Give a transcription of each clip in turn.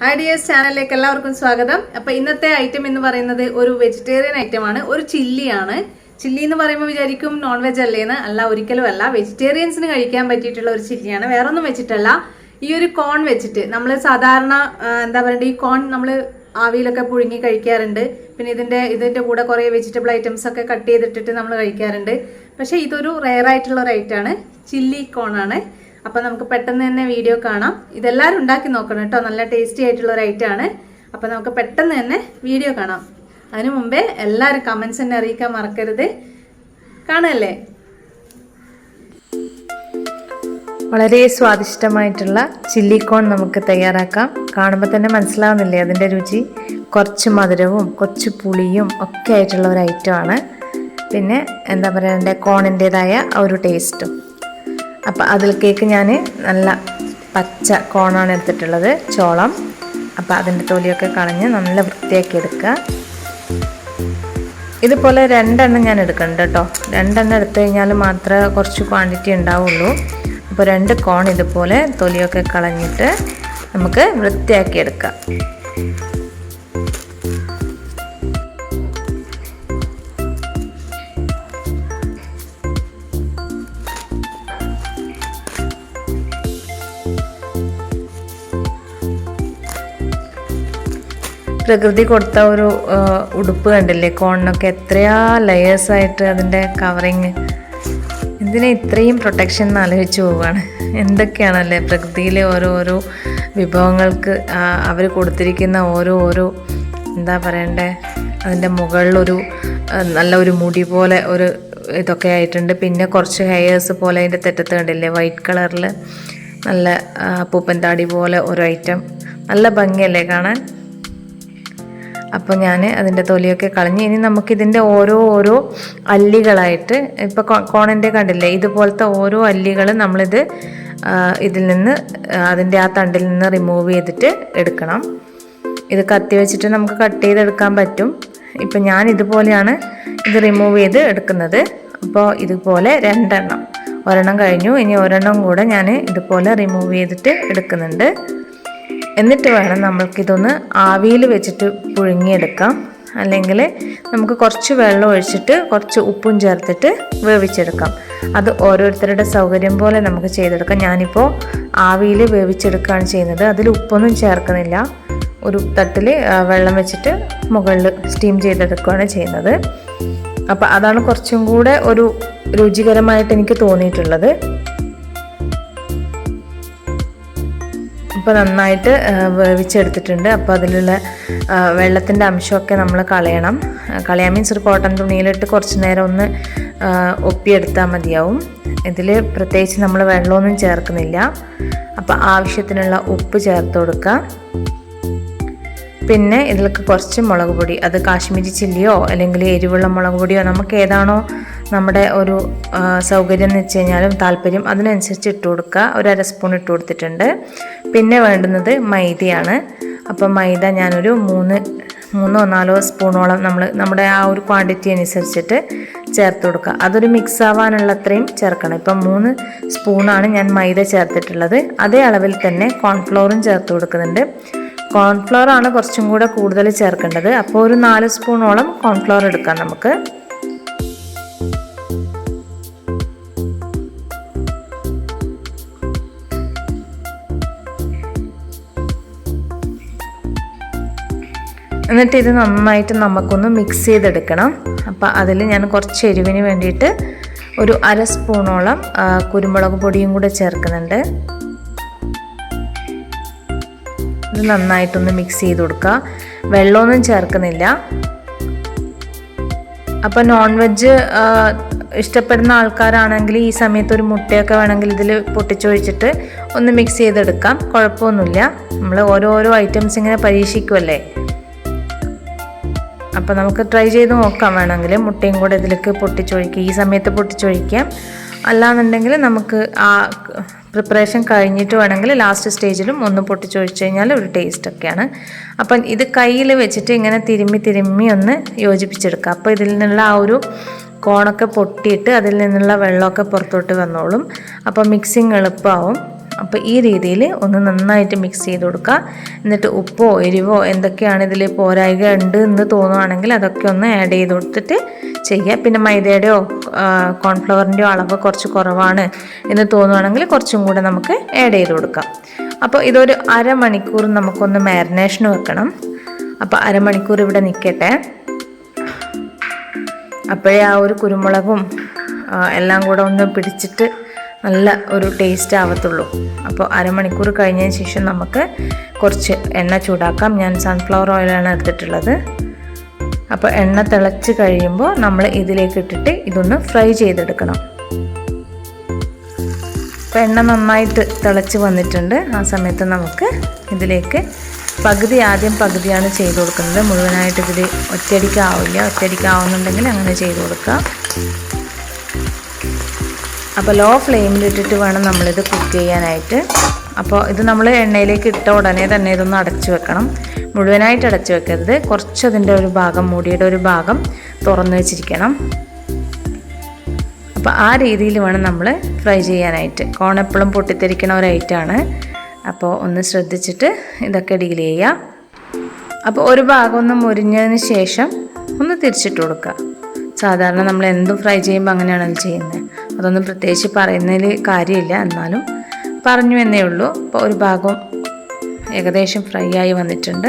Hi dears ചാനലിലേക്ക് എല്ലാവർക്കും സ്വാഗതം. അപ്പൊ ഇന്നത്തെ ഐറ്റം എന്ന് പറയുന്നത് ഒരു വെജിറ്റേറിയൻ ഐറ്റമാണ് ഒരു ചില്ലിയാണ്. ചില്ലി എന്ന് പറയുമ്പോൾ വിചാരിക്കും നോൺ വെജ് അല്ലേന്ന് അല്ല ഒരിക്കലും അല്ല. വെജിറ്റേറിയൻസിന് കഴിക്കാൻ പറ്റിയിട്ടുള്ള ഒരു ചില്ലിയാണ്. വേറെ ഒന്നും വെച്ചിട്ടല്ല ഈ ഒരു കോൺ വെച്ചിട്ട് നമ്മൾ സാധാരണ എന്താ പറയുക ഈ കോൺ നമ്മൾ ആവിയിലൊക്കെ പുഴുങ്ങി കഴിക്കാറുണ്ട്. പിന്നെ ഇതിന്റെ ഇതിന്റെ കൂടെ കുറേ വെജിറ്റബിൾ ഐറ്റംസ് ഒക്കെ കട്ട് ചെയ്തിട്ടിട്ട് നമ്മൾ കഴിക്കാറുണ്ട്. പക്ഷേ ഇതൊരു റെയർ ആയിട്ടുള്ള ഒരു ഐറ്റമാണ് ചില്ലി കോൺ ആണ്. അപ്പൊ നമുക്ക് പെട്ടെന്ന് തന്നെ വീഡിയോ കാണാം. ഇതെല്ലാവരും ഉണ്ടാക്കി നോക്കണം കേട്ടോ. നല്ല ടേസ്റ്റി ആയിട്ടുള്ള ഒരു ഐറ്റം ആണ്. അപ്പൊ നമുക്ക് പെട്ടെന്ന് തന്നെ വീഡിയോ കാണാം. അതിനു മുമ്പേ എല്ലാവരും കമൻസ് തന്നെ അറിയിക്കാൻ മറക്കരുത്. കാണല്ലേ വളരെ സ്വാദിഷ്ടമായിട്ടുള്ള ചില്ലി കോൺ നമുക്ക് തയ്യാറാക്കാം. കാണുമ്പോൾ തന്നെ മനസ്സിലാവുന്നില്ലേ അതിന്റെ രുചി? കുറച്ച് മധുരവും കുറച്ച് പുളിയും ഒക്കെ ആയിട്ടുള്ള ഒരു ഐറ്റമാണ് പിന്നെ എന്താ പറയുക കോണിന്റേതായ ഒരു ടേസ്റ്റും അപ്പോൾ അതിലേക്കേക്ക് ഞാൻ നല്ല പച്ച കോണാണ് എടുത്തിട്ടുള്ളത് ചോളം. അപ്പോൾ അതിന്റെ തൊലിയൊക്കെ കളഞ്ഞ് നല്ല വൃത്തിയാക്കി എടുക്കുക. ഇതുപോലെ രണ്ടെണ്ണം ഞാൻ എടുക്കുന്നുണ്ട് കേട്ടോ. രണ്ടെണ്ണം എടുത്തു കഴിഞ്ഞാൽ മാത്രമേ കുറച്ച് ക്വാണ്ടിറ്റി ഉണ്ടാവുള്ളൂ. അപ്പോൾ രണ്ട് കോൺ ഇതുപോലെ തൊലിയൊക്കെ കളഞ്ഞിട്ട് നമുക്ക് വൃത്തിയാക്കി എടുക്കാം. പ്രകൃതി കൊടുത്ത ഒരു ഉടുപ്പ് കണ്ടില്ലേ? കോണിനൊക്കെ എത്രയാ ലെയേഴ്സായിട്ട് അതിന്റെ കവറിങ് എന്തിനാ ഇത്രയും പ്രൊട്ടക്ഷൻ എന്ന് ആലോചിച്ച് പോവുകയാണ് എന്തൊക്കെയാണല്ലേ പ്രകൃതിയിലെ ഓരോ ഓരോ വിഭവങ്ങൾക്ക് അവർ കൊടുത്തിരിക്കുന്ന ഓരോ ഓരോ എന്താ പറയണ്ടേ? അതിന്റെ മുകളിലൊരു നല്ല ഒരു മുടി പോലെ ഒരു ഇതൊക്കെ ആയിട്ടുണ്ട്. പിന്നെ കുറച്ച് ഹെയേഴ്സ് പോലെ അതിന്റെ തെറ്റത്ത് കണ്ടില്ലേ? വൈറ്റ് കളറിൽ നല്ല പൂപ്പൻ താടി പോലെ ഒരു ഐറ്റം നല്ല ഭംഗിയല്ലേ കാണാൻ? അപ്പോൾ ഞാൻ അതിന്റെ തൊലിയൊക്കെ കളഞ്ഞ് ഇനി നമുക്കിതിന്റെ ഓരോ ഓരോ അല്ലികളായിട്ട് ഇപ്പോൾ കോണന്റെ കണ്ടില്ലേ ഇതുപോലത്തെ ഓരോ അല്ലികൾ നമ്മളിത് ഇതിൽ നിന്ന് അതിന്റെ ആ തണ്ടിൽ നിന്ന് റിമൂവ് ചെയ്തിട്ട് എടുക്കണം. ഇത് കത്തി വെച്ചിട്ട് നമുക്ക് കട്ട് ചെയ്തെടുക്കാൻ പറ്റും. ഇപ്പം ഞാൻ ഇതുപോലെയാണ് ഇത് റിമൂവ് ചെയ്ത് എടുക്കുന്നത്. അപ്പോൾ ഇതുപോലെ രണ്ടെണ്ണം. ഒരെണ്ണം കഴിഞ്ഞു ഇനി ഒരെണ്ണം കൂടെ ഞാൻ ഇതുപോലെ റിമൂവ് ചെയ്തിട്ട് എടുക്കുന്നുണ്ട്. എന്നിട്ട് വേണം നമ്മൾക്കിതൊന്ന് ആവിയിൽ വെച്ചിട്ട് പുഴുങ്ങിയെടുക്കാം. അല്ലെങ്കിൽ നമുക്ക് കുറച്ച് വെള്ളം ഒഴിച്ചിട്ട് കുറച്ച് ഉപ്പും ചേർത്തിട്ട് വേവിച്ചെടുക്കാം. അത് ഓരോരുത്തരുടെ സൗകര്യം പോലെ നമുക്ക് ചെയ്തെടുക്കാം. ഞാനിപ്പോൾ ആവിയിൽ വേവിച്ചെടുക്കുകയാണ് ചെയ്യുന്നത്. അതിൽ ഉപ്പൊന്നും ചേർക്കുന്നില്ല. ഒരു തട്ടിൽ വെള്ളം വെച്ചിട്ട് മുകളിൽ സ്റ്റീം ചെയ്തെടുക്കുകയാണ് ചെയ്യുന്നത്. അപ്പോൾ അതാണ് കുറച്ചും കൂടെ ഒരു രുചികരമായിട്ട് എനിക്ക് തോന്നിയിട്ടുള്ളത്. ഇപ്പോൾ നന്നായിട്ട് വേവിച്ചെടുത്തിട്ടുണ്ട് അപ്പോൾ അതിലുള്ള വെള്ളത്തിന്റെ അംശമൊക്കെ നമ്മൾ കളയണം. കളയാൻ മീൻസ് ഒരു കോട്ടൺ തുണിയിലിട്ട് കുറച്ച് നേരം ഒന്ന് ഒപ്പിയെടുത്താൽ മതിയാവും. ഇതിൽ പ്രത്യേകിച്ച് നമ്മൾ വെള്ളമൊന്നും ചേർക്കുന്നില്ല. അപ്പോൾ ആവശ്യത്തിനുള്ള ഉപ്പ് ചേർത്ത് കൊടുക്കുക. പിന്നെ ഇതിലേക്ക് കുറച്ച് മുളക് പൊടി. അത് കാശ്മീരി ചില്ലിയോ അല്ലെങ്കിൽ എരിവുള്ള മുളക് പൊടിയോ നമുക്ക് ഏതാണോ നമ്മുടെ ഒരു സൗകര്യം എന്ന് വെച്ച് കഴിഞ്ഞാലും താല്പര്യം അതിനനുസരിച്ച് ഇട്ട് കൊടുക്കുക. ഒരു അര സ്പൂൺ ഇട്ട് കൊടുത്തിട്ടുണ്ട്. പിന്നെ വേണ്ടുന്നത് മൈദയാണ്. അപ്പോൾ മൈദ ഞാനൊരു മൂന്ന് മൂന്നോ നാലോ സ്പൂണോളം നമ്മൾ നമ്മുടെ ആ ഒരു ക്വാണ്ടിറ്റി അനുസരിച്ചിട്ട് ചേർത്ത് കൊടുക്കുക. അതൊരു മിക്സ് ആവാനുള്ള അത്രയും ചേർക്കണം. ഇപ്പം മൂന്ന് സ്പൂണാണ് ഞാൻ മൈദ ചേർത്തിട്ടുള്ളത്. അതേ അളവിൽ തന്നെ കോൺഫ്ലോറും ചേർത്ത് കൊടുക്കുന്നുണ്ട്. കോൺഫ്ലോർ ആണ് കുറച്ചും കൂടെ കൂടുതൽ ചേർക്കേണ്ടത്. അപ്പോൾ ഒരു നാല് സ്പൂണോളം കോൺഫ്ലോർ എടുക്കാം നമുക്ക്. എന്നിട്ട് ഇത് നന്നായിട്ട് നമുക്കൊന്ന് മിക്സ് ചെയ്തെടുക്കണം. അപ്പോൾ അതിൽ ഞാൻ കുറച്ച് എരിവിന് വേണ്ടിയിട്ട് ഒരു അര സ്പൂണോളം കുരുമുളക് പൊടിയും കൂടെ ചേർക്കുന്നുണ്ട്. ഇത് നന്നായിട്ടൊന്ന് മിക്സ് ചെയ്ത് കൊടുക്കുക. വെള്ളമൊന്നും ചേർക്കുന്നില്ല. അപ്പോൾ നോൺ വെജ് ഇഷ്ടപ്പെടുന്ന ആൾക്കാരാണെങ്കിൽ ഈ സമയത്ത് ഒരു മുട്ടയൊക്കെ വേണമെങ്കിൽ ഇതിൽ പൊട്ടിച്ചൊഴിച്ചിട്ട് ഒന്ന് മിക്സ് ചെയ്തെടുക്കാം. കുഴപ്പമൊന്നുമില്ല. നമ്മൾ ഓരോരോ ഐറ്റംസ് ഇങ്ങനെ പരീക്ഷിക്കുമല്ലേ അപ്പോൾ നമുക്ക് ട്രൈ ചെയ്ത് നോക്കാം വേണമെങ്കിൽ. മുട്ടയും കൂടെ ഇതിലേക്ക് പൊട്ടിച്ചൊഴിക്കുക. ഈ സമയത്ത് പൊട്ടിച്ചൊഴിക്കാം. അല്ലാന്നുണ്ടെങ്കിൽ നമുക്ക് ആ പ്രിപ്പറേഷൻ കഴിഞ്ഞിട്ട് വേണമെങ്കിൽ ലാസ്റ്റ് സ്റ്റേജിലും ഒന്ന് പൊട്ടിച്ചൊഴിച്ച് കഴിഞ്ഞാൽ ഒരു ടേസ്റ്റ് ഒക്കെയാണ്. അപ്പം ഇത് കയ്യിൽ വെച്ചിട്ട് ഇങ്ങനെ തിരുമ്മി തിരുമ്മി ഒന്ന് യോജിപ്പിച്ചെടുക്കുക അപ്പോൾ ഇതിൽ നിന്നുള്ള ആ ഒരു കോണൊക്കെ പൊട്ടിയിട്ട് അതിൽ നിന്നുള്ള വെള്ളമൊക്കെ പുറത്തോട്ട് വന്നോളും. അപ്പോൾ മിക്സിങ് എളുപ്പമാവും. അപ്പോൾ ഈ രീതിയിൽ ഒന്ന് നന്നായിട്ട് മിക്സ് ചെയ്ത് കൊടുക്കുക എന്നിട്ട് ഉപ്പോ എരിവോ എന്തൊക്കെയാണ് ഇതിൽ പോരായിക ഉണ്ട് എന്ന് തോന്നുവാണെങ്കിൽ അതൊക്കെ ഒന്ന് ആഡ് ചെയ്ത് കൊടുത്തിട്ട് ചെയ്യുക പിന്നെ മൈദയുടെയോ കോൺഫ്ലവറിന്റെയോ അളവ് കുറച്ച് കുറവാണ് എന്ന് തോന്നുവാണെങ്കിൽ കുറച്ചും കൂടെ നമുക്ക് ആഡ് ചെയ്ത് കൊടുക്കാം. അപ്പോൾ ഇതൊരു അരമണിക്കൂർ നമുക്കൊന്ന് മാരിനേഷന് വെക്കണം. അപ്പോൾ അരമണിക്കൂർ ഇവിടെ നിൽക്കട്ടെ അപ്പോഴേ ആ ഒരു കുരുമുളകും എല്ലാം കൂടെ ഒന്ന് പിടിച്ചിട്ട് നല്ല ഒരു ടേസ്റ്റ് ആവത്തുള്ളൂ. അപ്പോൾ അരമണിക്കൂർ കഴിഞ്ഞതിന് ശേഷം നമുക്ക് കുറച്ച് എണ്ണ ചൂടാക്കാം. ഞാൻ സൺഫ്ലവർ ഓയിലാണ് എടുത്തിട്ടുള്ളത്. അപ്പോൾ എണ്ണ തിളച്ച് കഴിയുമ്പോൾ നമ്മൾ ഇതിലേക്ക് ഇട്ടിട്ട് ഇതൊന്ന് ഫ്രൈ ചെയ്തെടുക്കണം. അപ്പോൾ എണ്ണ നന്നായിട്ട് തിളച്ച് വന്നിട്ടുണ്ട്. ആ സമയത്ത് നമുക്ക് ഇതിലേക്ക് പകുതി ആദ്യം പകുതിയാണ് ചെയ്ത് കൊടുക്കുന്നത്. മുഴുവനായിട്ട് ഇതിൽ ഒറ്റയടിക്കാവില്ല. ഒറ്റയടിക്കാവുന്നുണ്ടെങ്കിൽ അങ്ങനെ ചെയ്ത് കൊടുക്കുക അപ്പോൾ ലോ ഫ്ലെയിമിലിട്ടിട്ട് വേണം നമ്മളിത് കുക്ക് ചെയ്യാനായിട്ട്. അപ്പോൾ ഇത് നമ്മൾ എണ്ണയിലേക്ക് ഇട്ട ഉടനെ തന്നെ ഇതൊന്ന് അടച്ചു വെക്കണം. മുഴുവനായിട്ട് അടച്ചു വെക്കരുത്. കുറച്ച് അതിന്റെ ഒരു ഭാഗം മുടിയുടെ ഒരു ഭാഗം തുറന്നു വെച്ചിരിക്കണം. അപ്പോൾ ആ രീതിയിൽ വേണം നമ്മൾ ഫ്രൈ ചെയ്യാനായിട്ട്. കോൺ എപ്പോഴും പൊട്ടിത്തെറിക്കണ ഒരു ഐറ്റമാണ് അപ്പോൾ ഒന്ന് ശ്രദ്ധിച്ചിട്ട് ഇതൊക്കെ ഡീൽ ചെയ്യുക അപ്പോൾ ഒരു ഭാഗം ഒന്ന് മുരിഞ്ഞതിന് ശേഷം ഒന്ന് തിരിച്ചിട്ട് കൊടുക്കുക. സാധാരണ നമ്മൾ എന്തും ഫ്രൈ ചെയ്യുമ്പോൾ അങ്ങനെയാണല്ലോ ചെയ്യുന്നത്. അതൊന്നും പ്രത്യേകിച്ച് പറയുന്നതിൽ കാര്യമില്ല. എന്നാലും പറഞ്ഞു എന്നേ ഉള്ളൂ. അപ്പോൾ ഒരു ഭാഗം ഏകദേശം ഫ്രൈ ആയി വന്നിട്ടുണ്ട്.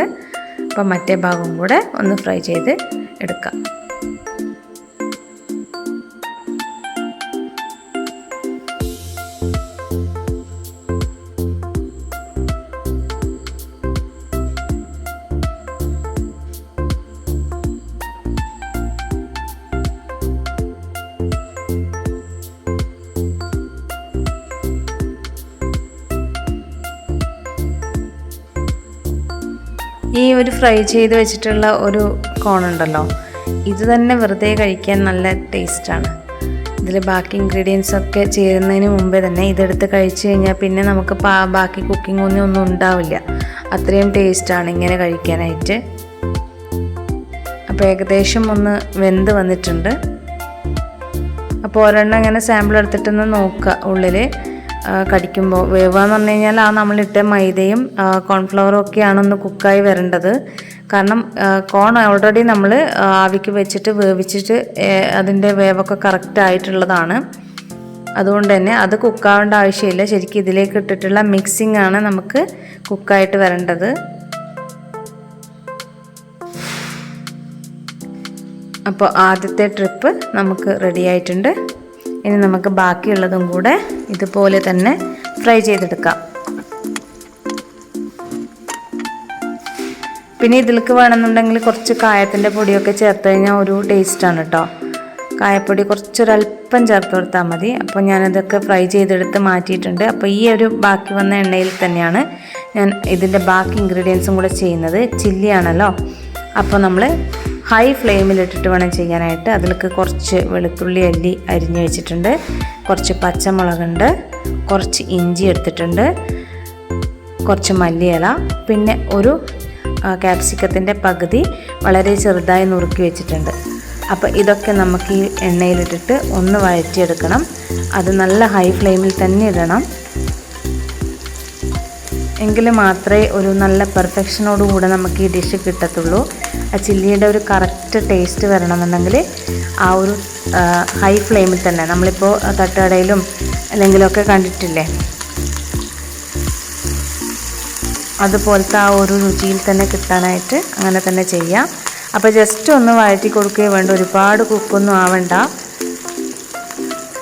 അപ്പോൾ മറ്റേ ഭാഗം കൂടെ ഒന്ന് ഫ്രൈ ചെയ്ത് എടുക്കാം. ഒരു ഫ്രൈ ചെയ്ത് വെച്ചിട്ടുള്ള ഒരു കോൺ ഉണ്ടല്ലോ. ഇത് തന്നെ വെറുതെ കഴിക്കാൻ നല്ല ടേസ്റ്റാണ് ഇതിൽ ബാക്കി ഇൻഗ്രീഡിയൻസ് ഒക്കെ ചേരുന്നതിന് മുമ്പേ തന്നെ ഇതെടുത്ത് കഴിച്ചു കഴിഞ്ഞാൽ പിന്നെ നമുക്ക് ബാക്കി കുക്കിംഗ് ഒന്നും ഒന്നും ഉണ്ടാവില്ല. അത്രയും ടേസ്റ്റാണ് ഇങ്ങനെ കഴിക്കാനായിട്ട്. അപ്പോൾ ഏകദേശം ഒന്ന് വെന്ത് വന്നിട്ടുണ്ട്. അപ്പോൾ ഒരെണ്ണം ഇങ്ങനെ സാമ്പിൾ എടുത്തിട്ടൊന്ന് നോക്കുക ഉള്ളിൽ കടിക്കുമ്പോൾ വേവാന്ന് പറഞ്ഞു കഴിഞ്ഞാൽ ആ നമ്മളിട്ട മൈദയും കോൺഫ്ലവറും ഒക്കെയാണ് ഒന്ന് കുക്കായി വരേണ്ടത്. കാരണം കോൺ ഓൾറെഡി നമ്മൾ ആവിക്ക് വെച്ചിട്ട് വേവിച്ചിട്ട് അതിന്റെ വേവൊക്കെ കറക്റ്റ് ആയിട്ടുള്ളതാണ്. അതുകൊണ്ട് തന്നെ അത് കുക്കാവേണ്ട ആവശ്യമില്ല. ശരിക്കും ഇതിലേക്ക് ഇട്ടിട്ടുള്ള മിക്സിംഗ് ആണ് നമുക്ക് കുക്കായിട്ട് വരേണ്ടത്. അപ്പോൾ ആദ്യത്തെ ട്രിപ്പ് നമുക്ക് റെഡി ആയിട്ടുണ്ട്. ഇനി നമുക്ക് ബാക്കിയുള്ളതും കൂടെ ഇതുപോലെ തന്നെ ഫ്രൈ ചെയ്തെടുക്കാം. പിന്നെ ഇതിലേക്ക് വേണമെന്നുണ്ടെങ്കിൽ കുറച്ച് കായത്തിന്റെ പൊടിയൊക്കെ ചേർത്ത് കഴിഞ്ഞാൽ ഒരു ടേസ്റ്റാണ് കേട്ടോ കായപ്പൊടി കുറച്ചൊരല്പം ചേർത്ത് കൊടുത്താൽ മതി. അപ്പോൾ ഞാനതൊക്കെ ഫ്രൈ ചെയ്തെടുത്ത് മാറ്റിയിട്ടുണ്ട്. അപ്പോൾ ഈ ഒരു ബാക്കി വന്ന എണ്ണയിൽ തന്നെയാണ് ഞാൻ ഇതിന്റെ ബാക്കി ഇൻഗ്രീഡിയൻസും കൂടെ ചെയ്യുന്നത്. ചില്ലിയാണല്ലോ. അപ്പോൾ നമ്മൾ ഹൈ ഫ്ലെയിമിലിട്ടിട്ട് വേണം ചെയ്യാനായിട്ട്. അതിലേക്ക് കുറച്ച് വെളുത്തുള്ളി അല്ലി അരിഞ്ഞ് വെച്ചിട്ടുണ്ട്. കുറച്ച് പച്ചമുളകുണ്ട്. കുറച്ച് ഇഞ്ചി എടുത്തിട്ടുണ്ട്. കുറച്ച് മല്ലിയില. പിന്നെ ഒരു ക്യാപ്സിക്കത്തിന്റെ പകുതി വളരെ ചെറുതായി നുറുക്കി വെച്ചിട്ടുണ്ട്. അപ്പോൾ ഇതൊക്കെ നമുക്ക് ഈ എണ്ണയിലിട്ടിട്ട് ഒന്ന് വഴറ്റിയെടുക്കണം. അത് നല്ല ഹൈ ഫ്ലെയിമിൽ തന്നെ ഇടണം. എങ്കിൽ മാത്രമേ ഒരു നല്ല പെർഫെക്ഷനോടുകൂടെ നമുക്ക് ഈ ഡിഷ് കിട്ടത്തുള്ളൂ. ആ ചില്ലിയുടെ ഒരു കറക്റ്റ് ടേസ്റ്റ് വരണമെന്നുണ്ടെങ്കിൽ ആ ഒരു ഹൈ ഫ്ലെയിമിൽ തന്നെ നമ്മളിപ്പോൾ തട്ടുകടയിലും അല്ലെങ്കിലൊക്കെ കണ്ടിട്ടില്ലേ? അതുപോലത്തെ ആ ഒരു രുചിയിൽ തന്നെ കിട്ടാനായിട്ട് അങ്ങനെ തന്നെ ചെയ്യാം. അപ്പോൾ ജസ്റ്റ് ഒന്ന് വഴറ്റി കൊടുക്കുകയും വേണ്ട ഒരുപാട് കുക്കൊന്നും ആവണ്ട.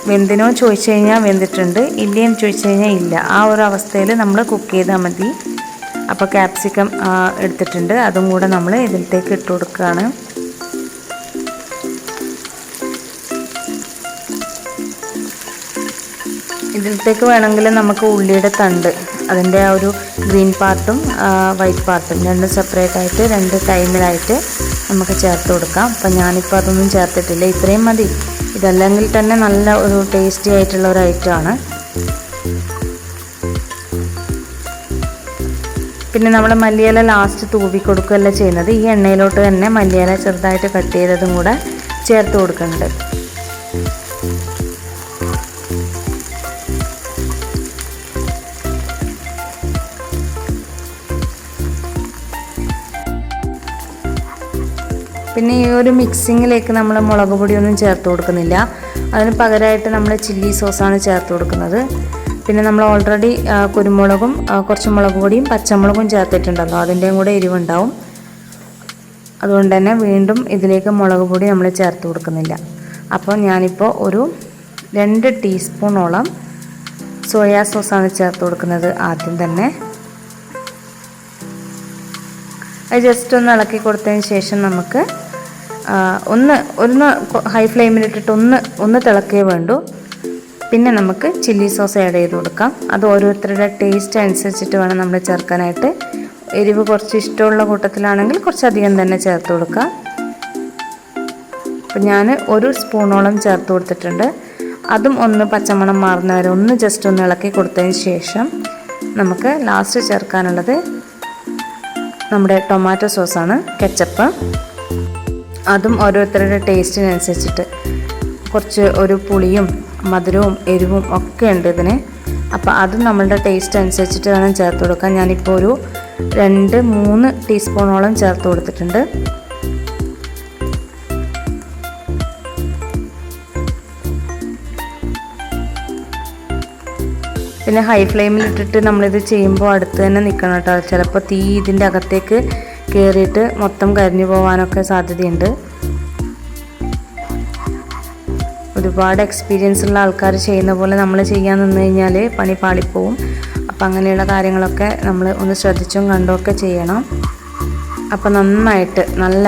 വെന്തിനോ ചോദിച്ചു കഴിഞ്ഞാൽ വെന്തിട്ടുണ്ട് ഇല്ലയെന്ന് ചോദിച്ചു കഴിഞ്ഞാൽ ഇല്ല. ആ ഒരു അവസ്ഥയിൽ നമ്മൾ കുക്ക് ചെയ്താൽ മതി. അപ്പോൾ ക്യാപ്സിക്കം എടുത്തിട്ടുണ്ട്. അതും കൂടെ നമ്മൾ ഇതിലത്തേക്ക് ഇട്ട് കൊടുക്കുകയാണ്. ഇതിലത്തേക്ക് വേണമെങ്കിൽ നമുക്ക് ഉള്ളിയുടെ തണ്ട് അതിന്റെ ആ ഒരു ഗ്രീൻ പാർട്ടും വൈറ്റ് പാർട്ടും രണ്ടും സെപ്പറേറ്റ് ആയിട്ട് രണ്ട് ടൈമിലായിട്ട് നമുക്ക് ചേർത്ത് കൊടുക്കാം. അപ്പം ഞാനിപ്പോൾ അതൊന്നും ചേർത്തിട്ടില്ല. ഇത്രയും മതി. ഇതല്ലെങ്കിൽ തന്നെ നല്ല ഒരു ടേസ്റ്റി ആയിട്ടുള്ള ഒരു ഐറ്റമാണ് പിന്നെ നമ്മൾ മല്ലിയില ലാസ്റ്റ് തൂവി കൊടുക്കുകയല്ല ചെയ്യുന്നത്? ഈ എണ്ണയിലോട്ട് തന്നെ മല്ലിയില ചെറുതായിട്ട് കട്ട് ചെയ്തതും കൂടെ ചേർത്ത് കൊടുക്കുന്നുണ്ട്. പിന്നെ ഈ ഒരു മിക്സിങ്ങിലേക്ക് നമ്മൾ മുളക് പൊടിയൊന്നും ചേർത്ത് കൊടുക്കുന്നില്ല. അതിന് പകരമായിട്ട് നമ്മൾ ചില്ലി സോസാണ് ചേർത്ത് കൊടുക്കുന്നത്. പിന്നെ നമ്മൾ ഓൾറെഡി കുരുമുളകും കുറച്ച് മുളക് പൊടിയും പച്ചമുളകും ചേർത്തിട്ടുണ്ടല്ലോ. അതിന്റെയും കൂടെ എരിവുണ്ടാവും. അതുകൊണ്ട് തന്നെ വീണ്ടും ഇതിലേക്ക് മുളക് പൊടി നമ്മൾ ചേർത്ത് കൊടുക്കുന്നില്ല. അപ്പോൾ ഞാനിപ്പോൾ ഒരു രണ്ട് ടീസ്പൂണോളം സോയാ സോസാണ് ചേർത്ത് കൊടുക്കുന്നത് ആദ്യം തന്നെ. അത് ജസ്റ്റ് ഒന്ന് ഇളക്കി കൊടുത്തതിന് ശേഷം നമുക്ക് ഒന്ന് ഒന്ന് ഹൈ ഫ്ലെയിമിലിട്ടിട്ട് ഒന്ന് ഒന്ന് തിളക്കേ വേണ്ടൂ. പിന്നെ നമുക്ക് ചില്ലി സോസ് ആഡ് ചെയ്ത് കൊടുക്കാം. അത് ഓരോരുത്തരുടെ ടേസ്റ്റ് അനുസരിച്ചിട്ട് വേണം നമ്മൾ ചേർക്കാനായിട്ട്. എരിവ് കുറച്ച് ഇഷ്ടമുള്ള കൂട്ടത്തിലാണെങ്കിൽ കുറച്ചധികം തന്നെ ചേർത്ത് കൊടുക്കാം. അപ്പം ഞാൻ ഒരു സ്പൂണോളം ചേർത്ത് കൊടുത്തിട്ടുണ്ട്. അതും ഒന്ന് പച്ചമണം മാറുന്ന വരെ ഒന്ന് ജസ്റ്റ് ഒന്ന് ഇളക്കി കൊടുത്തതിന് ശേഷം നമുക്ക് ലാസ്റ്റ് ചേർക്കാനുള്ളത് നമ്മുടെ ടൊമാറ്റോ സോസാണ് കെച്ചപ്പ് അതും ഓരോരുത്തരുടെ ടേസ്റ്റിനനുസരിച്ചിട്ട് കുറച്ച് ഒരു പുളിയും മധുരവും എരിവും ഒക്കെ ഉണ്ട് ഇതിന്. അപ്പോൾ അതും നമ്മളുടെ ടേസ്റ്റ് അനുസരിച്ചിട്ട് വേണം ചേർത്ത് കൊടുക്കാൻ. ഞാനിപ്പോൾ ഒരു രണ്ട് മൂന്ന് ടീസ്പൂണോളം ചേർത്ത് കൊടുത്തിട്ടുണ്ട്. പിന്നെ ഹൈ ഫ്ലെയിമിൽ ഇട്ടിട്ട് നമ്മളിത് ചെയ്യുമ്പോൾ അടുത്ത് തന്നെ നിൽക്കണം കേട്ടോ. ചിലപ്പോൾ തീ ഇതിന്റെ അകത്തേക്ക് കയറിയിട്ട് മൊത്തം കരിഞ്ഞു പോകാനൊക്കെ സാധ്യതയുണ്ട്. ഒരുപാട് എക്സ്പീരിയൻസ് ഉള്ള ആൾക്കാർ ചെയ്യുന്ന പോലെ നമ്മൾ ചെയ്യാൻ നിന്ന് കഴിഞ്ഞാൽ പണി പാളിപ്പോവും. അപ്പം അങ്ങനെയുള്ള കാര്യങ്ങളൊക്കെ നമ്മൾ ഒന്ന് ശ്രദ്ധിച്ചും കണ്ടുമൊക്കെ ചെയ്യണം. അപ്പോൾ നന്നായിട്ട് നല്ല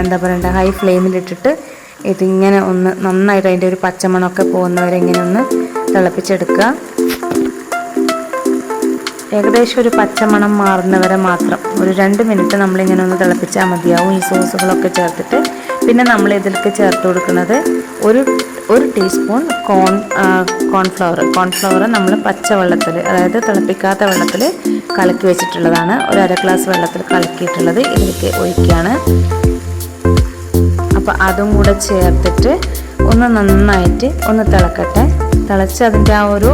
എന്താ പറയണ്ട ഹൈ ഫ്ലെയിമിലിട്ടിട്ട് ഇതിങ്ങനെ ഒന്ന് നന്നായിട്ട് അതിന്റെ ഒരു പച്ചമണമൊക്കെ പോകുന്നവരെ ഇങ്ങനെ ഒന്ന് തിളപ്പിച്ചെടുക്കുക. ഏകദേശം ഒരു പച്ചമണം മാറുന്നവരെ മാത്രം. ഒരു രണ്ട് മിനിറ്റ് നമ്മളിങ്ങനെ ഒന്ന് തിളപ്പിച്ചാൽ മതിയാവും. ഈ സോസുകളൊക്കെ ചേർത്തിട്ട്. പിന്നെ നമ്മൾ ഇതിലേക്ക് ചേർത്ത് കൊടുക്കുന്നത് ഒരു ഒരു ടീസ്പൂൺ കോൺ കോൺഫ്ലവർ. കോൺഫ്ലവർ നമ്മൾ പച്ചവെള്ളത്തിൽ അതായത് തിളപ്പിക്കാത്ത വെള്ളത്തിൽ കലക്കി വെച്ചിട്ടുള്ളതാണ്. ഒരു അര ഗ്ലാസ് വെള്ളത്തിൽ കലക്കിയിട്ടുള്ളത് ഇതിലേക്ക് ഒഴിക്കുകയാണ്. അപ്പോൾ അതും കൂടെ ചേർത്തിട്ട് ഒന്ന് നന്നായിട്ട് ഒന്ന് തിളക്കട്ടെ. തിളച്ച് അതിന്റെ ആ ഒരു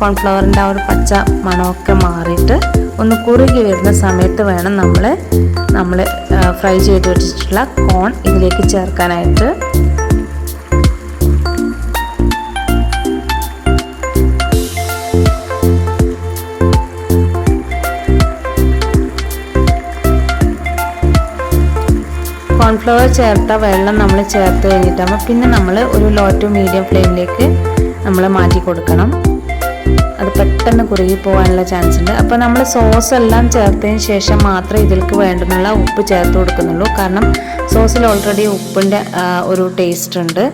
കോൺഫ്ലവറിന്റെ ആ ഒരു പച്ച മണമൊക്കെ മാറിയിട്ട് ഒന്ന് കുറുകി വരുന്ന സമയത്ത് വേണം നമ്മൾ നമ്മൾ ഫ്രൈ ചെയ്ത് വെച്ചിട്ടുള്ള കോൺ ഇതിലേക്ക് ചേർക്കാനായിട്ട്. കോൺഫ്ലവർ ചേർത്ത വെള്ളം നമ്മൾ ചേർത്ത് കഴിഞ്ഞിട്ടാകുമ്പോൾ പിന്നെ നമ്മൾ ഒരു ലോ ടു മീഡിയം ഫ്ലെയിമിലേക്ക് നമ്മൾ മാറ്റി കൊടുക്കണം. അത് പെട്ടെന്ന് കുറുകി പോകാനുള്ള ചാൻസ് ഉണ്ട്. അപ്പോൾ നമ്മൾ സോസ് എല്ലാം ചേർത്തതിന് ശേഷം മാത്രമേ ഇതിലേക്ക് വേണ്ടുന്നുള്ള ഉപ്പ് ചേർത്ത് കൊടുക്കുന്നുള്ളൂ. കാരണം സോസിൽ ഓൾറെഡി ഉപ്പിന്റെ ഒരു ടേസ്റ്റ് ഉണ്ട്.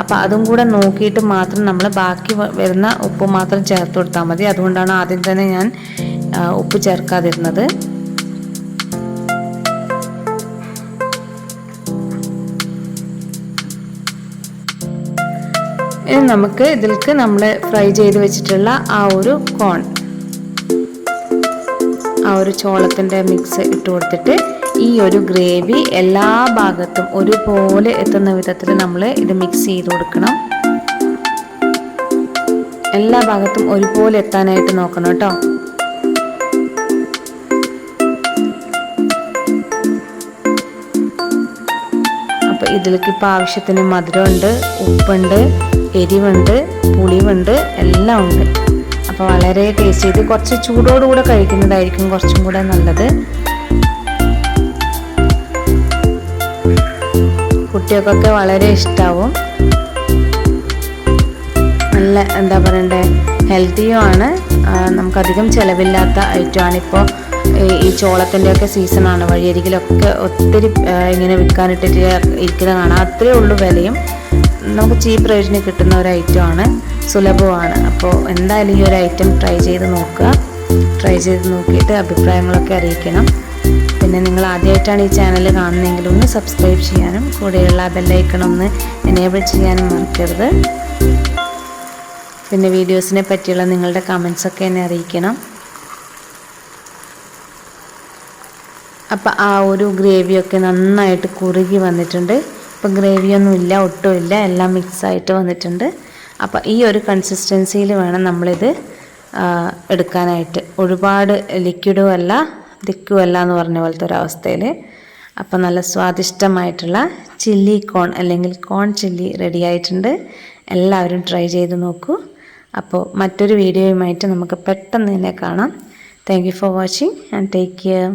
അപ്പോൾ അതും കൂടെ നോക്കിയിട്ട് മാത്രം നമ്മൾ ബാക്കി വരുന്ന ഉപ്പ് മാത്രം ചേർത്ത് കൊടുത്താൽ മതി. അതുകൊണ്ടാണ് ആദ്യം തന്നെ ഞാൻ ഉപ്പ് ചേർക്കാതിരുന്നത്. ഇനി നമുക്ക് ഇതിലേക്ക് നമ്മൾ ഫ്രൈ ചെയ്ത് വെച്ചിട്ടുള്ള ആ ഒരു കോൺ ആ ഒരു ചോളത്തിന്റെ മിക്സ് ഇട്ട് കൊടുത്തിട്ട് ഈ ഒരു ഗ്രേവി എല്ലാ ഭാഗത്തും ഒരുപോലെ എത്തുന്ന വിധത്തിൽ നമ്മൾ ഇത് മിക്സ് ചെയ്ത് കൊടുക്കണം. എല്ലാ ഭാഗത്തും ഒരുപോലെ എത്താനായിട്ട് നോക്കണം കേട്ടോ. അപ്പോൾ ഇതിലേക്ക് ഇപ്പോൾ ആവശ്യത്തിന് മധുരമുണ്ട് ഉപ്പുണ്ട്. എരിവുണ്ട് പുളിവുണ്ട് എല്ലാം ഉണ്ട് അപ്പോൾ വളരെ ടേസ്റ്റ് ചെയ്ത് കുറച്ച് ചൂടോടുകൂടെ കഴിക്കുന്നതായിരിക്കും കുറച്ചും കൂടെ നല്ലത്. കുട്ടികൾക്കൊക്കെ വളരെ ഇഷ്ടാവും. നല്ല എന്താ പറയണ്ടേ ഹെൽത്തിയുമാണ് നമുക്കധികം ചിലവില്ലാത്ത ഐറ്റമാണ് ഇപ്പോൾ ഈ ചോളത്തിന്റെയൊക്കെ സീസണാണ് വഴിയരികിലൊക്കെ ഒത്തിരി ഇങ്ങനെ വിൽക്കാനിട്ടിട്ട് ഇരിക്കുന്നത് കാണാം. അത്രയേ ഉള്ളൂ വിലയും. നമുക്ക് ചീപ്പ് റേറ്റിന് കിട്ടുന്ന ഒരു ഐറ്റം ഐറ്റമാണ് സുലഭമാണ്. അപ്പോൾ എന്തായാലും ഈ ഒരു ഐറ്റം ട്രൈ ചെയ്ത് നോക്കുക. ട്രൈ ചെയ്ത് നോക്കിയിട്ട് അഭിപ്രായങ്ങളൊക്കെ അറിയിക്കണം. പിന്നെ നിങ്ങൾ ആദ്യമായിട്ടാണ് ഈ ചാനൽ കാണുന്നതെങ്കിൽ ഒന്ന് സബ്സ്ക്രൈബ് ചെയ്യാനും കൂടെയുള്ള ബെല്ലൈക്കൺ ഒന്ന് എനേബിൾ ചെയ്യാനും മറക്കരുത്. പിന്നെ വീഡിയോസിനെ പറ്റിയുള്ള നിങ്ങളുടെ കമൻസൊക്കെ എന്നെ അറിയിക്കണം. അപ്പം ആ ഒരു ഗ്രേവിയൊക്കെ നന്നായിട്ട് കുറുകി വന്നിട്ടുണ്ട്. ഇപ്പം ഗ്രേവിയൊന്നും ഇല്ല ഒട്ടും ഇല്ല എല്ലാം മിക്സായിട്ട് വന്നിട്ടുണ്ട്. അപ്പം ഈ ഒരു കൺസിസ്റ്റൻസിയിൽ വേണം നമ്മളിത് എടുക്കാനായിട്ട്. ഒരുപാട് ലിക്വിഡും അല്ല തിക്കും അല്ല എന്ന് പറഞ്ഞ പോലത്തെ ഒരു അവസ്ഥയിൽ അപ്പോൾ നല്ല സ്വാദിഷ്ടമായിട്ടുള്ള ചില്ലി കോൺ അല്ലെങ്കിൽ കോൺ ചില്ലി റെഡി ആയിട്ടുണ്ട്. എല്ലാവരും ട്രൈ ചെയ്ത് നോക്കൂ. അപ്പോൾ മറ്റൊരു വീഡിയോയുമായിട്ട് നമുക്ക് പെട്ടെന്ന് തന്നെ കാണാം. Thank you for watching and take care